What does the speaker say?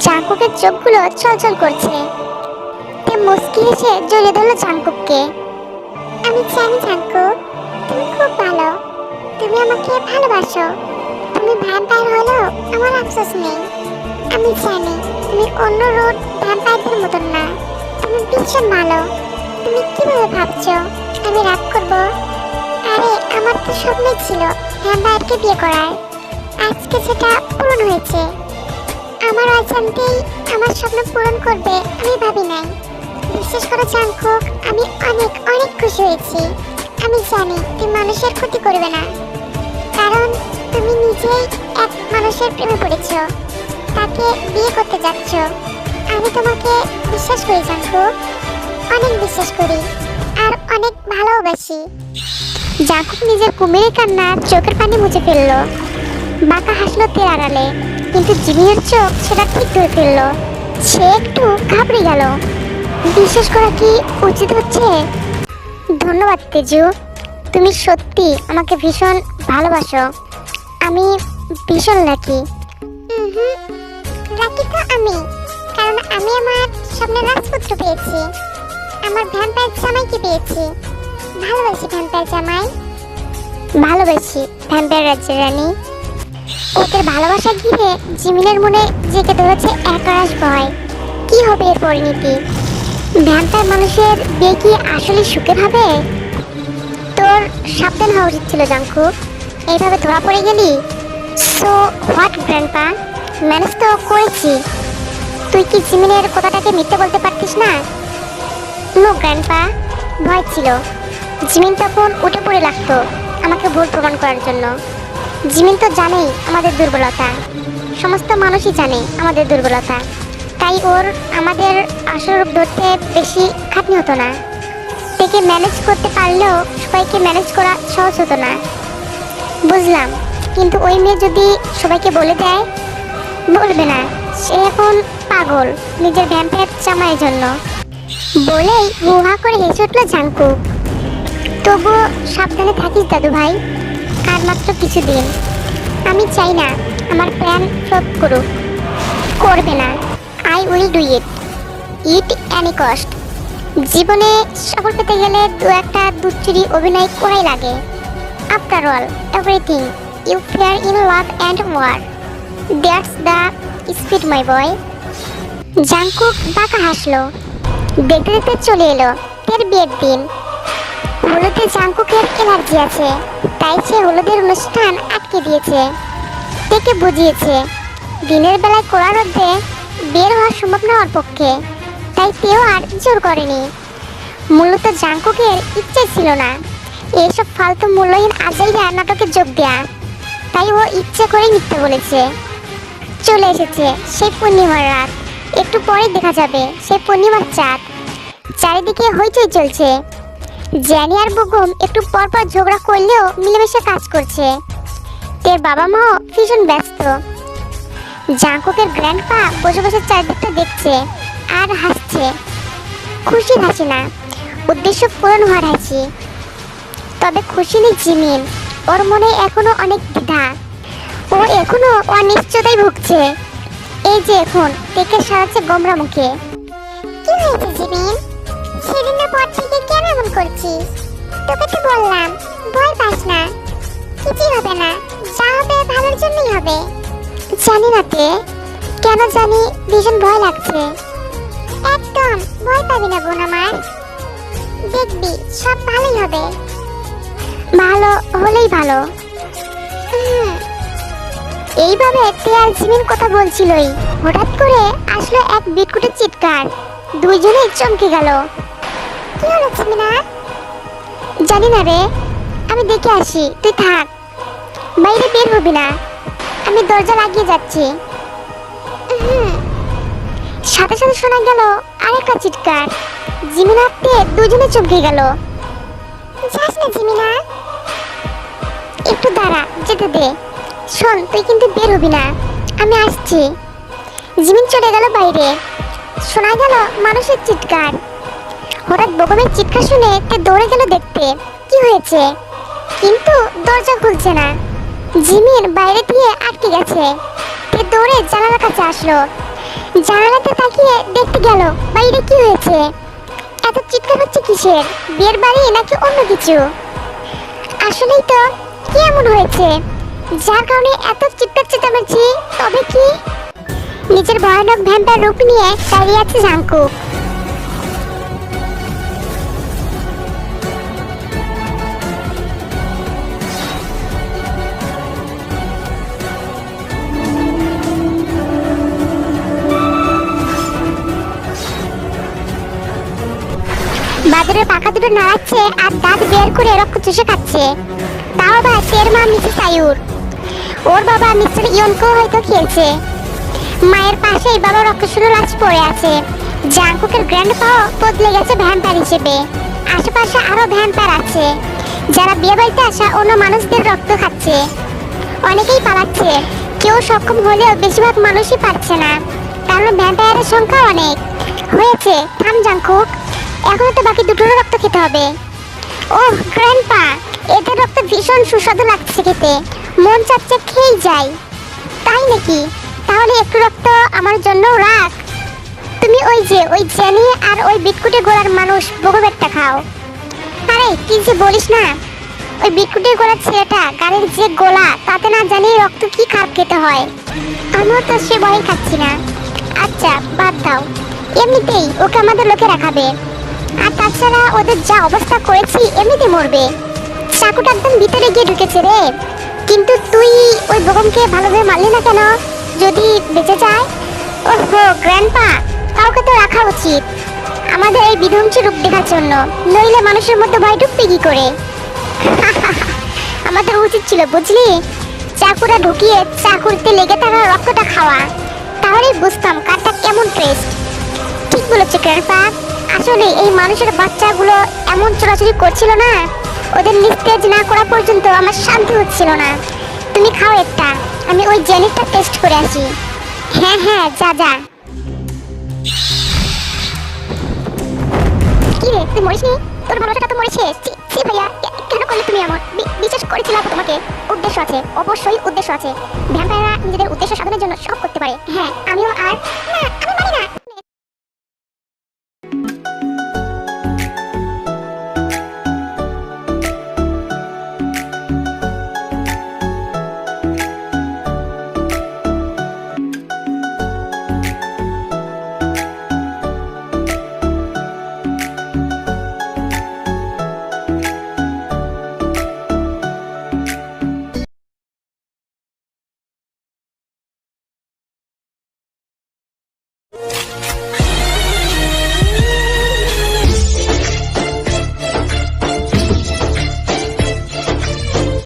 চোখগুলো ছলছল করছে। তে মুস্কি হেসে জড়িয়ে ধরলো জাঙ্কুককে। আমি জানি জাঙ্কুক তুমি খুব ভালো। তুমি আমাকে ভালোবাসো। তুমি ভ্যাম্পায়ার হলেও আমার আফসোস নেই। আমি জানি তুমি অন্য রোড ভ্যাম্পায়ারদের মতন না। তুমি ভীষণ ভালো। তুমি কীভাবে ভাবছ? আমি রাগ করব। আরে, আমার তো স্বপ্নই ছিল ভ্যাম্পায়ারকে বিয়ে করার। আজকে সেটা পূরণ হয়েছে। আমার অজান্তেই আমার স্বপ্ন পূরণ করবে, আমি ভাবি নাই। বিশ্বাস করো জাঙ্কুক আমি অনেক অনেক খুশি হয়েছি। আমি জানি তুমি মানুষের ক্ষতি করবে না। কারণ তুমি নিজেই এক মানুষের প্রেমে পড়েছ। তাকে বিয়ে করতে যাচ্ছ। আমি তোমাকে বিশ্বাস করি জাঙ্কুক অনেক বিশ্বাস করি। আর অনেক ভালোবাসি। জাঙ্কুক নিজের কুমিরের কান্না চোখের পানি মুছে ফেলল। বাঁকা হাসলো তের আড়ালে। কিন্তু জিমিনের চোখ সেটা ঠিক ধরে ফেলল সে একটু ঘাবড়ে গেল। বিশ্বাস করা কি উচিত হচ্ছে? ধন্যবাদ তেজু। তুমি সত্যি আমাকে ভীষণ ভালোবাসো। আমি ভীষণ লাকি লাকি তো আমি কারণ আমি আমার স্বপ্নের রাজপুত্র পেয়েছি। আমার ভ্যাম্পায়ার জামাইকে পেয়েছি। ভালোবাসি ভ্যাম্পায়ার জামাই। ভালোবাসি ভ্যাম্পায়ার রাজ্যের রানী। ওদের ভালোবাসা ঘিরে জিমিনের মনে জেগে ধরেছে একরাশ ভয়। কি হবে এর পরিণতি? ভ্যাম্পায়ার মানুষের বিয়ে কি আসলে সুখে ভাবে তোর সাবধান হওয়া উচিত ছিল, জাঙ্কু। এইভাবে ধরা পড়ে গেলি? সো হোয়াট গ্র্যান্ডপা ম্যানেজ তো করেছি। তুই কি জিমিনের কথাটাকে মিথ্যে বলতে পারতিস না? নো গ্র্যান্ডপা ভয় ছিল। জিমিন তখন উঠে পড়ে লাগতো আমাকে ভুল প্রমাণ করার জন্য। জিমিন তো জানেই আমাদের দুর্বলতা। সমস্ত মানুষই জানে আমাদের দুর্বলতা। তাই ওর আমাদের আসল রূপ ধরতে বেশি খাটনি হতো না। থেকে ম্যানেজ করতে পারলেও সবাইকে ম্যানেজ করা সহজ হতো না। বুঝলাম, কিন্তু ওই মেয়ে যদি সবাইকে বলে দেয়, বলবে না। সে এখন পাগল, নিজের ভ্যাম্পায়ার জামাইয়ের জন্য। বলেই হুহা করে হেসে উঠল জাঙ্কুক তবুও সাবধানে থাকিস দাদু ভাই আর মাত্র কিছুদিন। আমি চাই না আমার প্ল্যান ফ্লপ করুক। করবে না। I will do it. It any cost. জীবনে সফল পেতে গেলে দু একটা দুচ্চুরি অভিনয় করাই লাগে। After all everything you fair in love and war that's the speed my boy Jungkook বাঁকা হাসলো। দেখতে দেখতে চলে এলো। তের বিয়ের দিন। হলুদে জাঙ্কুকের এলার্জি আছে, তাই সে হলুদের অনুষ্ঠান আটকে দিয়েছে তেকে বুঝিয়েছে। দিনের বেলায় কোড়া রোদে বের হওয়া সম্ভব না ওর পক্ষে, তাই তেও আর জোর করেনি। মূলত জাঙ্কুকের ইচ্ছে ছিল না এইসব ফালতু মূল্যহীন আজাইরা নাটকে যোগ দেয়া, তাই ও ইচ্ছে করেই মিথ্যে বলেছে। চলে এসেছে সেই পূর্ণিমার রাত, একটু পরে দেখা যাবে সেই পূর্ণিমার চাঁদ। চারিদিকে হইচই চলছে জ্যানি আর বুকুম একটু পর পর ঝগড়া করলেও মিলেমিশে কাজ করছে। তের বাবা মাও ভীষণ ব্যস্ত। জাঙ্কুকের গ্র্যান্ড পা বসে বসে চারদিকটা দেখছে আর হাসছে। খুশি হাসি না, উদ্দেশ্য পূরণ হওয়ার হাসি। তবে খুশি নেই জিমিন, ওর মনে এখনও অনেক দ্বিধা। ও এখনও অনিশ্চয়তায় ভুগছে। এই যে এখন টেকে সারাচ্ছে গোমরা মুখে। কি হয়েছে জিমিন? সেদিনের পর থেকে কেন এমন করছিস? তোকে তো বললাম, ভয় পাস না। কিছুই হবে না, যা হবে ভালোর জন্যই হবে। জানি না তে, কেন জানি ভীষণ ভয় লাগছে। একদম, ভয় পাবি না, বোন আমার। দেখবি, সব ভালোই হবে। ভালো হলেই ভালো। এইভাবে টেয়ার জিমিন কথা বলছিলই। হঠাৎ করে আসলো এক বিটকুটে চিৎকার। দুইজনেই চমকে গেল। কি জানি না রে। আমি দেখে আসি। তুই থাক। বাইরে বের হবি না। আমি দরজা লাগিয়ে যাচ্ছি। সাথে সাথে শোনা গেল আরেকটা চিৎকার। জিমিনা তে দুজনে চমকে গেল। যাস না জিমিনা। একটু দাঁড়া, যেতে দে। শোন, তুই কিন্তু বের হবি না। আমি আসছি। জিমিন চলে গেল বাইরে। শোনা গেল মানুষের চিৎকার। হঠাৎ বগমের চিৎকার শুনে তে দৌড়ে গেল দেখতে। কি হয়েছে? কিন্তু দরজা খুলছে না। জিমিন বাইরে দিয়ে আটকে গেছে। তে দৌড়ে জানালার কাছে আসলো। জানালাতে তাকিয়ে দেখতে গেল, বাইরে কি হয়েছে? এত চিৎকার হচ্ছে কিসের? বিয়ের বাড়ি নাকি অন্য কিছু? আসলেই তো কি এমন হয়েছে? যার কারণে এত চিৎকার চেঁচামেচি? তবে কি? নিজের ভয়ানক ভ্যাম্পার রূপ নিয়ে দাঁড়িয়ে আছে জাঙ্কুক দুটো নাড়াচ্ছে আর দাঁত বের করে রক্ত চুষে খাচ্ছে। তাও বা তের মা মিসেস আয়ুর ওর বাবা মিস্টার ইয়নকেও হয়তো খেয়েছে। মায়ের পাশেই বাবা রক্তশূন্য লাশ পড়ে আছে। জাঙ্কুকের গ্র্যান্ড পাও বদলে গেছে ভ্যাম্পার হিসেবে। আশেপাশে আরও ভ্যাম্পার আছে। যারা বিয়ে বাড়িতে আসা অন্য মানুষদের রক্ত খাচ্ছে। অনেকেই পালাচ্ছে। কেউ সক্ষম হলেও বেশিরভাগ মানুষই পারছে না। কারণ ভ্যাম্পায়ারের সংখ্যা অনেক। হয়েছে, থাম জাঙ্কুক এখনও তো বাকি দুটোরও রক্ত খেতে হবে। ওহ, গ্র্যান্ডপা, এদের রক্ত ভীষণ সুস্বাদু লাগছে খেতে। মন চাচ্ছে খেয়েই যাই। তাই নাকি? তাহলে একটু রক্ত আমার জন্য রাখ। তুমি ওই যে, ওই জেনি আর ওই বিটকুটে গোলার মানুষ বগবেরটা খাও। আরে, কি যে বলিস না। ওই বিটকুটে গোলার ছেলেটা, গাড়ির যে গোলা, তাতে না জানি রক্ত কি খারাপ খেতে হয়। আমিও তো সে ভয় খাচ্ছি না। আচ্ছা বাদ দাও। এমনিতেই ওকে আমাদের লোকে রাখাবে। আর তাছাড়া ওদের যা অবস্থা করেছি, এমনিতে মরবে। চাকুটা একদম ভিতরে গিয়ে ঢুকেছে রে। কিন্তু তুই ওই বেগমকে ভালোভাবে মারলি না কেন? যদি বেঁচে যায়? ওহো গ্র্যান্ডপা কাউকে তো রাখা উচিত। আমাদের এই বিধ্বংসী রূপ দেখার জন্য। নইলে মানুষের মধ্যে ভয় ঢুকবে কি করে? আমাদের উচিত ছিল, বুঝলি? চাকুটা ঢুকিয়ে চাকুরিতে লেগে থাকা রক্তটা খাওয়া। তাহলেই বুঝতাম কারটা কেমন টেস্ট ঠিক বলেছে গ্র্যান্ডপা আসলে এই মানুষের বাচ্চাগুলো এমন চোরাচুরি করছিল না? ওদের নিস্তেজ না করা পর্যন্ত আমার শান্তি হচ্ছিল না। তুমি খাও একটা, আমি ওই জেনিটটা টেস্ট করে আসি। হ্যাঁ হ্যাঁ যা যা। কি রে, তুই মরিসনি? তোর ভালোবাসাটা তো মরেছে। ছি ভাইয়া কেন করলে তুমি এমন? বি- বিশ্বাস করেছিলাম তোমাকে? উদ্দেশ্য আছে, অবশ্যই উদ্দেশ্য আছে। ভ্যাম্পায়াররা নিজেদের উদ্দেশ্য সাধনের জন্য সব করতে পারে। হ্যাঁ আমিও আর না আমি না